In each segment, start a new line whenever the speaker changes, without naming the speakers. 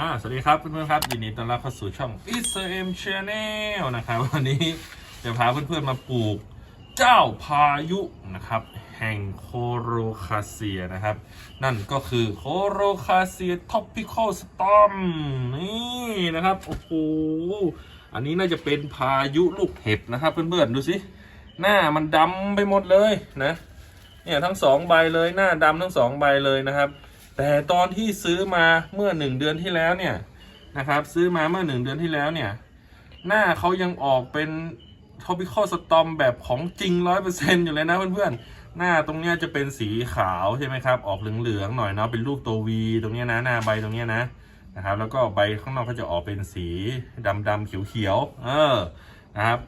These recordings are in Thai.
อ่าสวัสดีครับเพื่อนๆครับยินดีต้อนรับเข้าสู่ช่อง i s m Channel นะครับวันนี้จะพาเพื่อนๆมาปลูกเจ้าพายุนะครับ แห่งโคโรคาเซียนะครับ นั่นก็คือโคโรคาเซียท็อปปิคอลสตอมนี่นะครับโอ้โหอันนี้น่าจะเป็นพายุลูกเห็บนะครับ เพื่อนๆดูสิหน้ามันดำไปหมดเลยนะเนี่ยทั้งสองใบเลยหน้าดำทั้งสองใบเลยนะครับ แต่ตอนที่ซื้อมาเมื่อหนึ่งเดือนที่แล้วเนี่ยนะครับ ซื้อมาเมื่อหนึ่งเดือนที่แล้วเนี่ย หน้าเขายังออกเป็น tropical storm แบบของจริงร้อยเปอร์เซ็นอยู่เลยนะเพื่อนๆ หน้าตรงเนี้ยจะเป็นสีขาวใช่ไหมครับ ออกเหลืองๆหน่อยเนาะเป็นรูปตัว V ตรงเนี้ยนะหน้าใบตรงเนี้ยนะนะครับ แล้วก็ใบข้างนอกก็จะออกเป็นสีดำๆเขียวๆเออนะครับ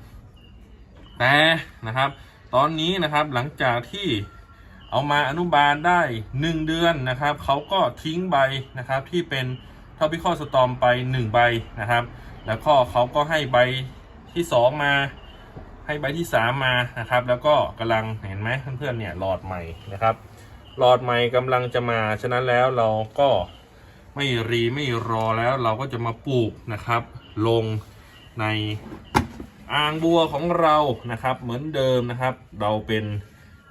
แต่นะครับ ตอนนี้นะครับหลังจากที่ เอามาอนุบาลได้ 1 เดือนนะครับเขาก็ทิ้งใบนะครับที่เป็น topical storm ไป 1 ใบนะครับ แล้วก็เขาก็ให้ใบที่ 2 มา ให้ใบที่ 3 มานะครับ แล้วก็กำลังเห็นไหมเพื่อนๆเนี่ยหลอดใหม่นะครับ หลอดใหม่กำลังจะมาฉะนั้นแล้วเราก็ไม่รีไม่รอแล้วเราก็จะมาปลูกนะครับ ลงในอ่างบัวของเรานะครับ เหมือนเดิมนะครับ เราเป็น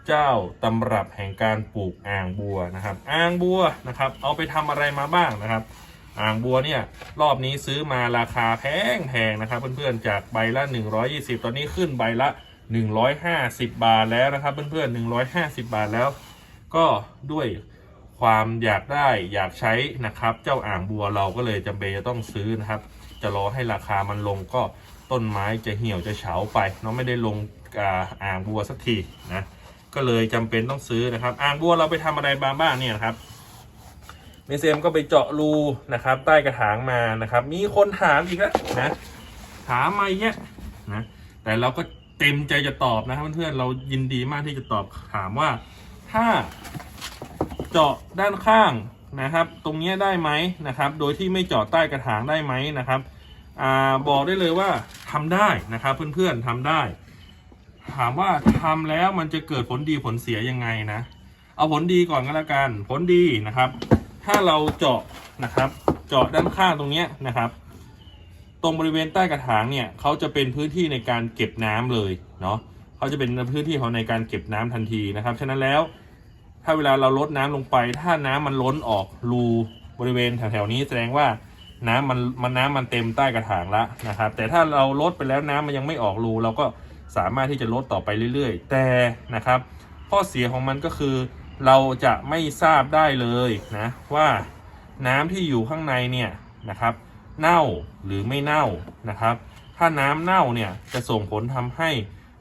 เจ้าตำรับแห่งการปลูกอ่างบัวนะครับ อ่างบัวนะครับ เอาไปทำอะไรมาบ้างนะครับ อ่างบัวเนี่ยรอบนี้ซื้อมาราคาแพงแพงนะครับเพื่อนๆจากใบละ 120 ตอนนี้ขึ้นใบละ 150 บาทแล้วนะครับ เพื่อนๆ 150 บาทแล้ว ก็ด้วยความอยากได้อยากใช้นะครับ เจ้าอ่างบัวเราก็เลยจำเป็นจะต้องซื้อนะครับ จะรอให้ราคามันลงก็ต้นไม้จะเหี่ยวจะเฉาไปเนาะไม่ได้ลงอ่างบัวสักทีนะ ก็เลยจำเป็นต้องซื้อนะครับ อ่างบัวเราไปทำอะไรมาบ้างเนี่ยครับเมเซมก็ไปเจาะรูนะครับ ใต้กระถางมานะครับ มีคนถามอีกแล้วนะถามมาเยอะนะแต่เราก็เต็มใจจะตอบนะครับเพื่อนๆเรายินดีมากที่จะตอบถามว่า ถ้าเจาะด้านข้างนะครับ ตรงเนี้ยได้ไหมนะครับ โดยที่ไม่เจาะใต้กระถางได้ไหมนะครับอบอกได้เลยว่าทำได้นะครับ เพื่อนๆทำได้ ถามว่าทำแล้วมันจะเกิดผลดีผลเสียยังไงนะ เอาผลดีก่อนก็แล้วกัน ผลดีนะครับ ถ้าเราเจาะนะครับ เจาะด้านข้างตรงเนี้ยนะครับ ตรงบริเวณใต้กระถางเนี่ยเขาจะเป็นพื้นที่ในการเก็บน้ำเลยเนาะเขาจะเป็นพื้นที่ของในการเก็บน้ำทันทีนะครับ ฉะนั้นแล้วถ้าเวลาเราลดน้ำลงไป ถ้าน้ำมันล้นออกรูบริเวณแถวๆนี้แสดงว่าน้ำมันมันน้ำมันเต็มใต้กระถางละนะครับ แต่ถ้าเราลดไปแล้วน้ำมันยังไม่ออกรูเราก็ สามารถที่จะลดต่อไปเรื่อยๆ แต่นะครับ ข้อเสียของมันก็คือ เราจะไม่ทราบได้เลยนะว่าน้ำที่อยู่ข้างในเนี่ยนะครับ เน่าหรือไม่เน่านะครับ ถ้าน้ำเน่าเนี่ยจะส่งผลทำให้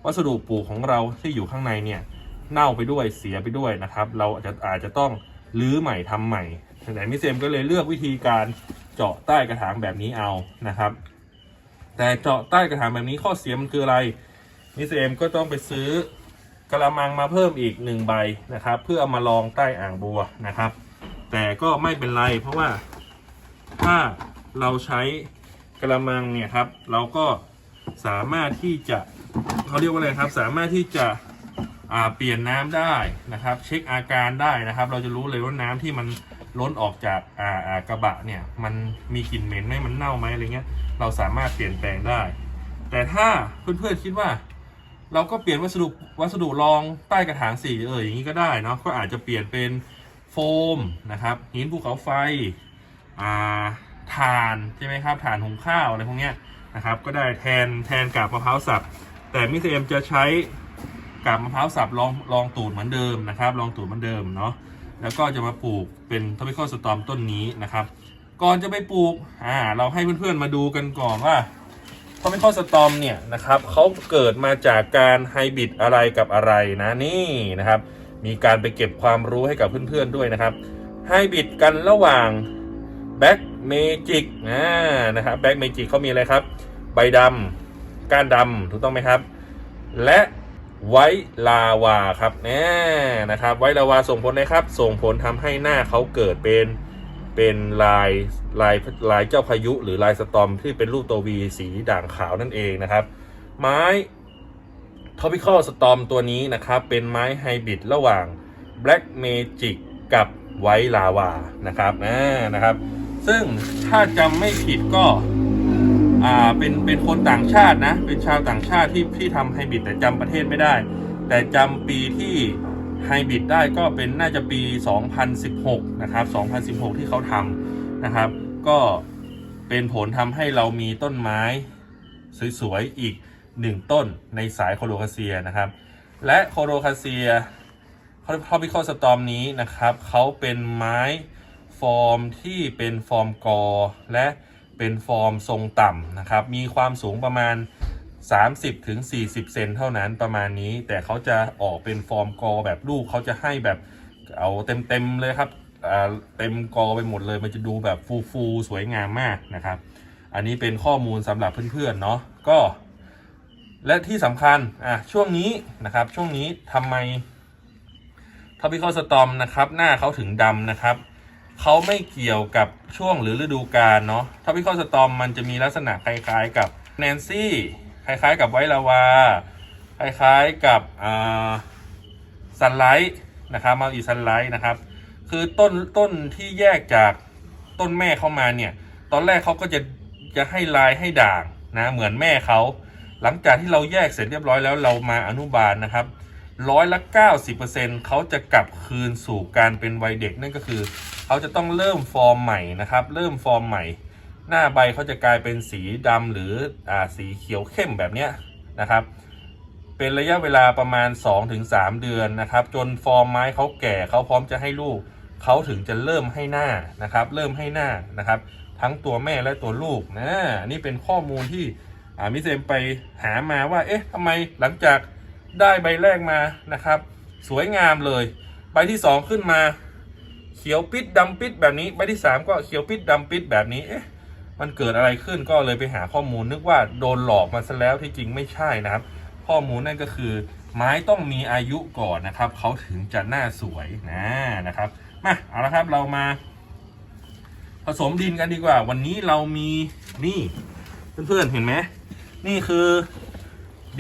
วัสดุปลูกของเราที่อยู่ข้างในเนี่ยเน่าไปด้วยเสียไปด้วยนะครับ เราอาจจะอาจจะต้องรื้อใหม่ทำใหม่แต่มิเซมก็เลยเลือกวิธีการเจาะใต้กระถางแบบนี้เอานะครับ แต่เจาะใต้กระถางแบบนี้ข้อเสียมันคืออะไร มิเซมก็ต้องไปซื้อกระมังมาเพิ่มอีกหนึ่งใบนะครับ เพื่อเอามาลองใต้อ่างบัวนะครับ แต่ก็ไม่เป็นไรเพราะว่าถ้าเราใช้กระมังเนี่ยครับ เราก็สามารถที่จะเขาเรียกว่าอะไรครับ สามารถที่จะเปลี่ยนน้ำได้นะครับ เช็คอาการได้นะครับ เราจะรู้เลยว่าน้ำที่มันล้นออกจากอ่ากระบะเนี่ยมันมีกลิ่นเหม็นไหมมันเน่าไหมอะไรเงี้ย เราสามารถเปลี่ยนแปลงได้ แต่ถ้าเพื่อนๆคิดว่า เราก็เปลี่ยนวัสดุวัสดุรองใต้กระถางสีเอออย่างนี้ก็ได้เนาะก็อาจจะเปลี่ยนเป็นโฟมนะครับหินภูเขาไฟอ่าถ่านใช่ไหมครับถ่านหุงข้าวอะไรพวกเนี้ยนะครับ ก็ได้แทนแทนกาบมะพร้าวสับ แต่มิสเอ็มจะใช้กาบมะพร้าวสับลองลองตูดเหมือนเดิมนะครับลองตูดเหมือนเดิมเนาะแล้วก็จะมาปลูกเป็นท o ปิคอลสตอมต้นนี้นะครับ ก่อนจะไปปลูกอ่าเราให้เพื่อนๆมาดูกันก่อนว่า ท o ปิคอสตอมเนี่ยนะครับเขาเกิดมาจากการไฮบริดอะไรกับอะไรนะนี่นะครับ มีการไปเก็บความรู้ให้กับเพื่อนๆด้วยนะครับไฮบริดกันระหว่างแบ็กเมจิกอ่านะครับแบ็กเมจิกเขามีอะไรครับ ใบดำก้านดำถูกต้องไหมครับ และไวลาวาครับแน่นะครับ ไวลาวาส่งผลนะครับ ส่งผลทำให้หน้าเขาเกิดเป็น เป็นลายลายลายเจ้าพายุ หรือลายสตอมที่เป็นรูปตัววีสีด่างขาวนั่นเองนะครับ ไม้ topical Storm ตัวนี้นะครับ เป็นไม้ไฮบริดระหว่าง Black Magic กับไวท์ลาวานะครับอ่านะครับ ซึ่งถ้าจำไม่ผิดก็อ่าเป็นเป็นคนต่างชาตินะ เป็นชาวต่างชาติที่ที่ทำไฮบริดแต่จำประเทศไม่ได้ แต่จำปีที่ ไฮบริดได้ก็เป็นน่าจะปี 2016 นะครับ 2016 ที่เขาทำนะครับ ก็เป็นผลทำให้เรามีต้นไม้สวยๆ อีกหนึ่งต้นในสายโคโลคาเซียนะครับ และโคโลคาเซียทอปิคอสตอมนี้นะครับเขาเป็นไม้ฟอร์มที่เป็นฟอร์มกอ และเป็นฟอร์มทรงต่ำนะครับ มีความสูงประมาณ 30ถึง40 เซนเท่านั้นประมาณนี้ แต่เขาจะออกเป็นฟอร์มกอแบบลูกเขาจะให้แบบเอาเต็มๆเลยครับอ่าเต็มกอไปหมดเลย มันจะดูแบบฟูๆสวยงามมากนะครับ อันนี้เป็นข้อมูลสำหรับเพื่อนๆเนาะก็ และที่สำคัญอะช่วงนี้นะครับ ช่วงนี้ทำไมท o พิ c อ l สตอมนะครับ หน้าเขาถึงดำนะครับเขาไม่เกี่ยวกับช่วงหรือฤดูกาลเนาะท o พิ c อ l สตอมมันจะมีลักษณะคล้ายๆกับแนนซี่ คล้ายๆ กับไวลาวา คล้ายๆกับซันไลท์นะครับมาอีซันไลท์นะครับ คือต้นต้นที่แยกจากต้นแม่เข้ามาเนี่ย ตอนแรกเขาก็จะจะให้ลายให้ด่างนะเหมือนแม่เขา หลังจากที่เราแยกเสร็จเรียบร้อยแล้วเรามาอนุบาลนะครับร้อยละ 90%เขาจะกลับคืนสู่การเป็นวัยเด็กนั่นก็คือ เขาจะต้องเริ่มฟอร์มใหม่นะครับ เริ่มฟอร์มใหม่ หน้าใบเขาจะกลายเป็นสีดำหรืออสีเขียวเข้มแบบนี้นะครับ เป็นระยะเวลาประมาณ 2-3 เดือนนะครับ จนฟอร์มไม้เขาแก่เขาพร้อมจะให้ลูกเขาถึงจะเริ่มให้หน้านะครับ เริ่มให้หน้านะครับ ทั้งตัวแม่และตัวลูกนะนี่เป็นข้อมูลที่มิเซมไปหามาว่า เอ๊ะทำไมหลังจากได้ใบแรกมานะครับ สวยงามเลย ใบที่สองขึ้นมา เขียวปิดดำปิดแบบนี้ ใบที่สามก็เขียวปิดดำปิดแบบนี้เอ๊ะ มันเกิดอะไรขึ้นก็เลยไปหาข้อมูลนึกว่าโดนหลอกมาซะแล้วที่จริงไม่ใช่นะครับ ข้อมูลนั่นก็คือ ไม้ต้องมีอายุก่อนนะครับเขาถึงจะหน้าสวยนะนะครับมาเอาละครับเรามา ผสมดินกันดีกว่า วันนี้เรามีนี่เพื่อนๆเห็นไหมนี่คือ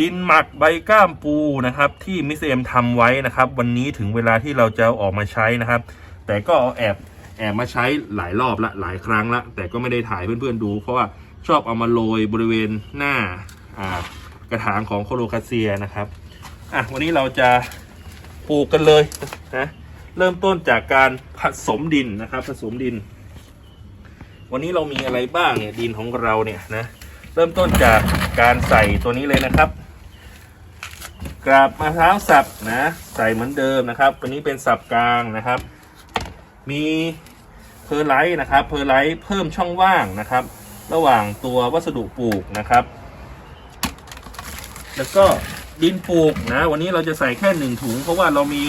ดินหมักใบก้ามปูนะครับ ที่มิสเอมทำไว้นะครับ วันนี้ถึงเวลาที่เราจะออกมาใช้นะครับ แต่ก็แอบ แอบมาใช้หลายรอบละหลายครั้งละ แต่ก็ไม่ได้ถ่ายเพื่อนๆดู เพราะว่าชอบเอามาโรยบริเวณหน้าากระถางของโคโลคาเซียนะครับอะวันนี้เราจะปลูกกันเลยนะเริ่มต้นจากการผสมดินนะครับ ผสมดิน วันนี้เรามีอะไรบ้างเนี่ยดินของเราเนี่ยนะเริ่มต้นจากการใส่ตัวนี้เลยนะครับกราบมะพร้าวสับนะ ใส่เหมือนเดิมนะครับ ตัวนี้เป็นสับกลางนะครับ มี เพอร์ไลท์นะครับเพอร์ไลท์เพิ่มช่องว่างนะครับ ระหว่างตัววัสดุปลูกนะครับ แล้วก็ดินปลูกนะวันนี้เราจะใส่แค่หนึ่งถุง เพราะว่าเรามี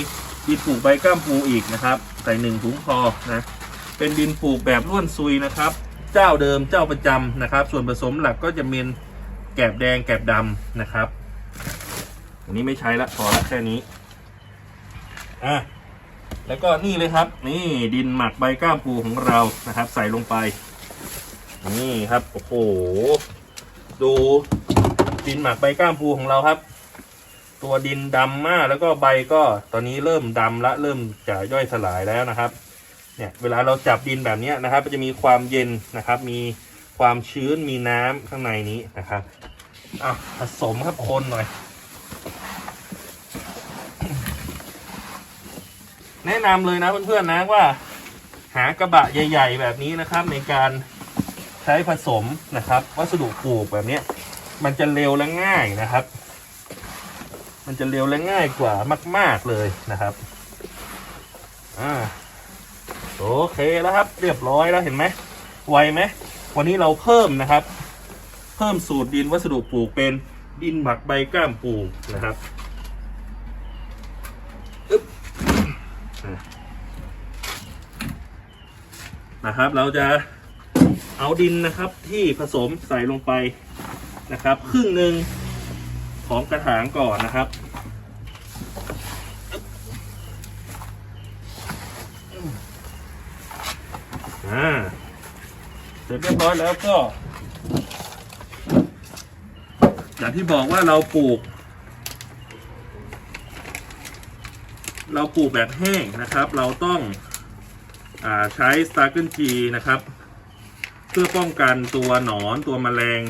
ดินปลูกใบก้ามปูอีกนะครับ ใส่หนึ่งถุงพอนะเป็นดินปลูกแบบร่วนซุยนะครับ เจ้าเดิมเจ้าประจำนะครับ ส่วนผสมหลักก็จะเป็นแกบแดงแกบดำนะครับอันนี้ไม่ใช้ละพอละแค่นี้อะ แล้วก็นี่เลยครับ นี่ดินหมักใบก้ามปูของเรานะครับ ใส่ลงไป นี่ครับโอ้โหดูดินหมักใบก้ามปูของเราครับ ตัวดินดำมากแล้วก็ใบก็ตอนนี้เริ่มดำละเริ่มจะย่อยสลายแล้วนะครับ เนี่ยเวลาเราจับดินแบบนี้นะครับมันจะมีความเย็นนะครับ มีความชื้นมีน้ำข้างในนี้นะครับอะผสมครับคนหน่อย แนะนำเลยนะเพื่อนๆนะว่า หากระบะใหญ่ ๆ แบบนี้นะครับ ในการใช้ผสมนะครับวัสดุปลูกแบบนี้มันจะเร็วและง่ายนะครับ มันจะเร็วและง่ายกว่ามาก ๆเลยนะครับอ่าโอเคแล้วครับ เรียบร้อยแล้วเห็นไหมไวไหมวันนี้เราเพิ่มนะครับ เพิ่มสูตรดินวัสดุปลูกเป็นดินหมักใบก้ามปูนะครับอึ๊บอะ นะครับ เราจะเอาดินนะครับที่ผสมใส่ลงไปนะครับ ครึ่งหนึ่งของกระถางก่อนนะครับอ่าเสร็จเรียบร้อยแล้วก็อย่างที่บอกว่าเราปลูก เราปลูกแบบแห้งนะครับ เราต้อง ใช้ s t a r เกิลจีนะครับ เพื่อป้องกันตัวหนอนตัวแมลง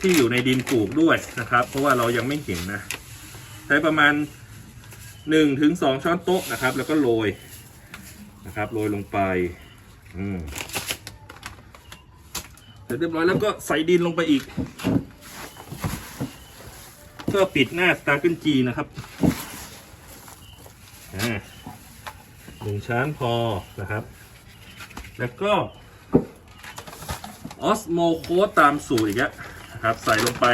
ที่อยู่ในดินปลูกด้วยนะครับ เพราะว่าเรายังไม่เห็นนะ ใช้ประมาณ1ถึง2ช้อนโต๊ะนะครับ แล้วก็โรยนะครับโรยลงไปอืมเสร็จเรียบร้อยแล้วก็ใส่ดินลงไปอีก เพื่อปิดหน้าสตาร์เกิลจีนะครับอ่า หนึ่งช้อนพอนะครับ แล้วก็ออสโมโคสตามสูตรอีกแล้วนะครับ ใส่ลงไป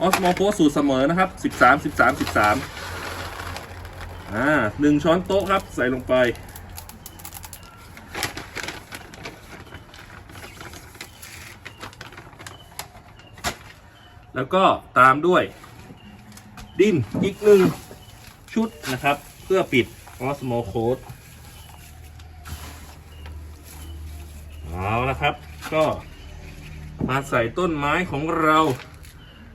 ออสโมโคสสูตรเสมอนะครับ13 13 13อ่าหนึ่งช้อนโต๊ะครับ ใส่ลงไป แล้วก็ตามด้วย ดินอีกหนึ่งชุดนะครับ เพื่อปิดออสโมโคส เอาละครับ ก็มาใส่ต้นไม้ของเรา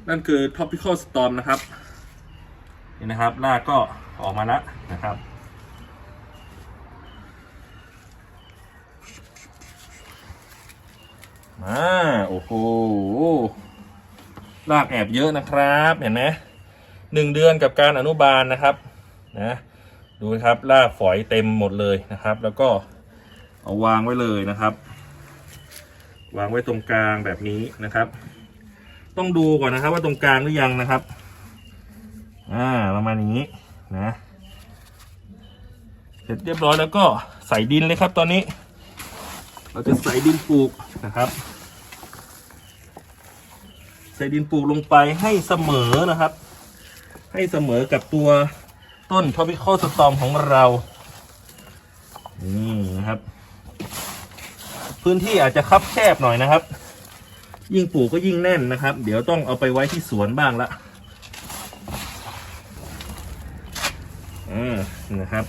นั่นคือ topical storm นะครับ นี่นะครับรากก็ออกมาแล้วนะครับ มาโอ้โหรากแอบเยอะนะครับ เห็นไหมหนึ่งเดือนกับการอนุบาลนะครับ นะ ดูนะครับรากฝอยเต็มหมดเลยนะครับ แล้วก็เอาวางไว้เลยนะครับ วางไว้ตรงกลางแบบนี้นะครับ ต้องดูก่อนนะครับว่าตรงกลางหรือยังนะครับ อ่าประมาณนี้นะเสร็จเรียบร้อยแล้วก็ใส่ดินเลยครับ ตอนนี้ เราจะใส่ดินปลูกนะครับ ใส่ดินปลูกลงไปให้เสมอนะครับ ให้เสมอกับตัวต้น tropical storm ของเรา นี่นะครับ พื้นที่อาจจะคับแคบหน่อยนะครับ ยิ่งปลูกก็ยิ่งแน่นนะครับ เดี๋ยวต้องเอาไปไว้ที่สวนบ้างละอ่านะครับ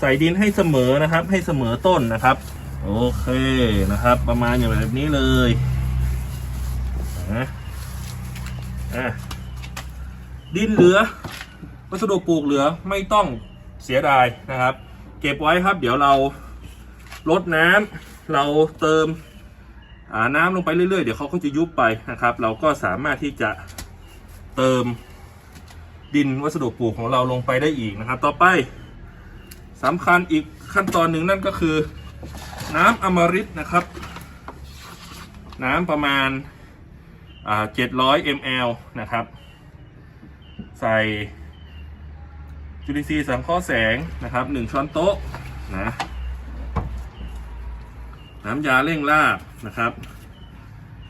ใส่ดินให้เสมอนะครับ ให้เสมอต้นนะครับ โอเคนะครับ ประมาณอย่างแบบนี้เลยนะอะดินเหลือ วัสดุปลูกเหลือไม่ต้องเสียดายนะครับ เก็บไว้ครับ เดี๋ยวเราลดน้ำ เราเติมน้ำลงไปเรื่อยๆ เดี๋ยวเขาก็จะยุบไปนะครับ เราก็สามารถที่จะเติมดินวัสดุปลูกของเราลงไปได้อีกนะครับ ต่อไปสำคัญอีกขั้นตอนหนึ่งนั่นก็คือ น้ำอมฤตนะครับ น้ำประมาณอ่า700 ml นะครับ ใส่จุลินทรีย์สังเคราะห์แสงนะครับ1ช้อนโต๊ะนะ น้ำยาเร่งรากนะครับ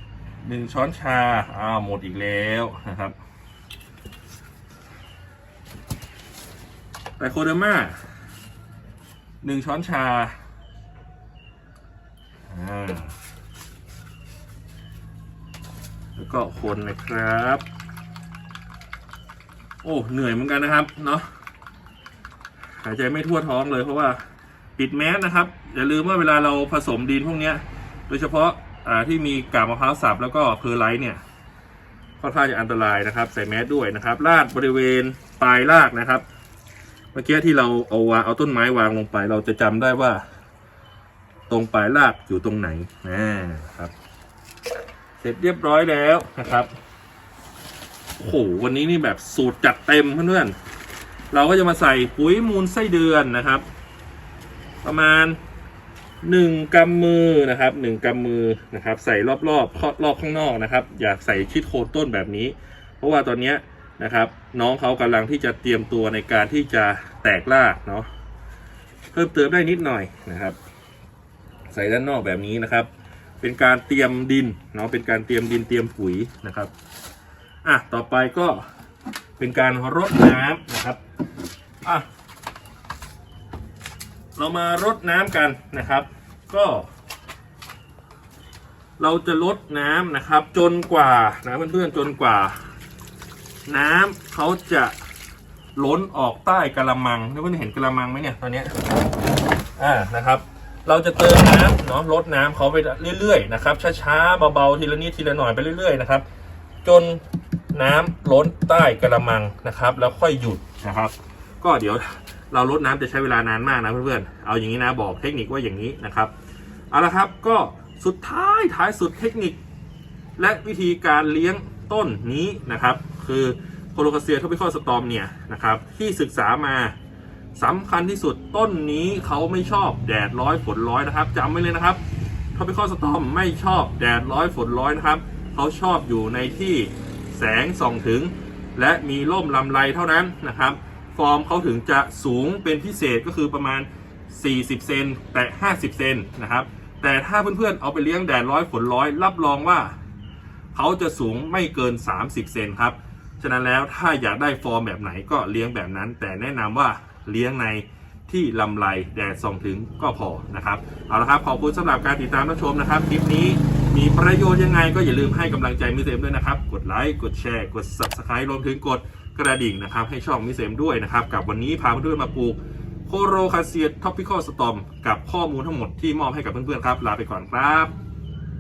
1ช้อนชาอ้าวหมดอีกแล้วนะครับไตโคเดอร์มา1ช้อนชาอ่าแล้วก็คนนะครับ โอ้ เหนื่อยเหมือนกันนะครับ เนาะหายใจไม่ทั่วท้องเลยเพราะว่า ปิดแมสนะครับ อย่าลืมว่าเวลาเราผสมดินพวกนี้โดยเฉพาะอ่าที่มีกาบมะพร้าวสับแล้วก็เพอร์ไลท์เนี่ยค่อนข้างจะอันตรายนะครับ ใส่แมสด้วยนะครับลาดบริเวณปลายรากนะครับ เมื่อกี้ที่เราเอาวางเอาต้นไม้วางลงไป เราจะจำได้ว่า ตรงปลายรากอยู่ตรงไหนนะครับ เสร็จเรียบร้อยแล้วนะครับโอ้โหวันนี้นี่แบบสูตรจัดเต็มเพื่อนๆเราก็จะมาใส่ปุ๋ยมูลไส้เดือนนะครับ ประมาณหนึ่งกำมือนะครับหนึ่งกำมือนะครับ ใส่รอบๆข้อรอบข้างนอกนะครับ อยากใส่ชิดโคนต้นแบบนี้ เพราะว่าตอนนี้นะครับ น้องเขากำลังที่จะเตรียมตัวในการที่จะแตกรากเนาะเพิ่มเติมได้นิดหน่อยนะครับ ใส่ด้านนอกแบบนี้นะครับ เป็นการเตรียมดินเนาะเป็นการเตรียมดินเตรียมปุ๋ยนะครับอะต่อไปก็เป็นการรดน้ำนะครับอะ เรามารดน้ำกันนะครับ ก็ เราจะลดน้ำนะครับ จนกว่านะเพื่อนๆจนกว่า น้ำเขาจะล้นออกใต้กระมังเพื่อนๆเห็นกระมังไหมเนี่ยตอนเนี้ยอ่านะครับ เราจะเติมน้ำเนาะลดน้ำเขาไปเรื่อยๆนะครับช้าๆเบาๆทีละนิดทีละหน่อยไปเรื่อยๆนะครับ จนน้ำล้นใต้กระมังนะครับ แล้วค่อยหยุดนะครับ ก็เดี๋ยว เราลดน้ำจะใช้เวลานานมากนะเพื่อนๆ เอาอย่างนี้นะบอกเทคนิคว่าอย่างนี้นะครับ เอาละครับก็สุดท้ายท้ายสุดเทคนิค และวิธีการเลี้ยงต้นนี้นะครับ คือโคโลคาเซียทอปิคอลสตอมเนี่ยนะครับที่ศึกษามาสำคัญที่สุดต้นนี้เขาไม่ชอบแดดร้อยฝนร้อยนะครับจำไว้เลยนะครับทอปิคอลสตอมไม่ชอบแดดร้อยฝนร้อยนะครับเขาชอบอยู่ในที่แสงส่องถึง และมีร่มลำไรเท่านั้นนะครับ ฟอร์มเขาถึงจะสูงเป็นพิเศษก็คือประมาณ 40 เซนแต่ 50 เซนนะครับ แต่ถ้าเพื่อนๆเอาไปเลี้ยงแดดร้อยฝนร้อย รับรองว่า เขาจะสูงไม่เกิน 30 เซนครับ ฉะนั้นแล้วถ้าอยากได้ฟอร์มแบบไหนก็เลี้ยงแบบนั้น แต่แนะนำว่าเลี้ยงในที่ลำไรแดดส่องถึงก็พอนะครับ เอาละครับ ขอบคุณสำหรับการติดตามรับชมนะครับ คลิปนี้มีประโยชน์ยังไงก็อย่าลืมให้กำลังใจมิสเซมด้วยนะครับ กดไลค์ กดแชร์ กด subscribe รวมถึงกด กระดิ่งนะครับให้ช่องมิเซมด้วยนะครับ กับวันนี้พาเพื่อนๆมาปลูกโคโรคาเซียท็อปิคอลสตอมกับข้อมูลทั้งหมดที่มอบให้กับเพื่อนๆครับ ลาไปก่อนครับ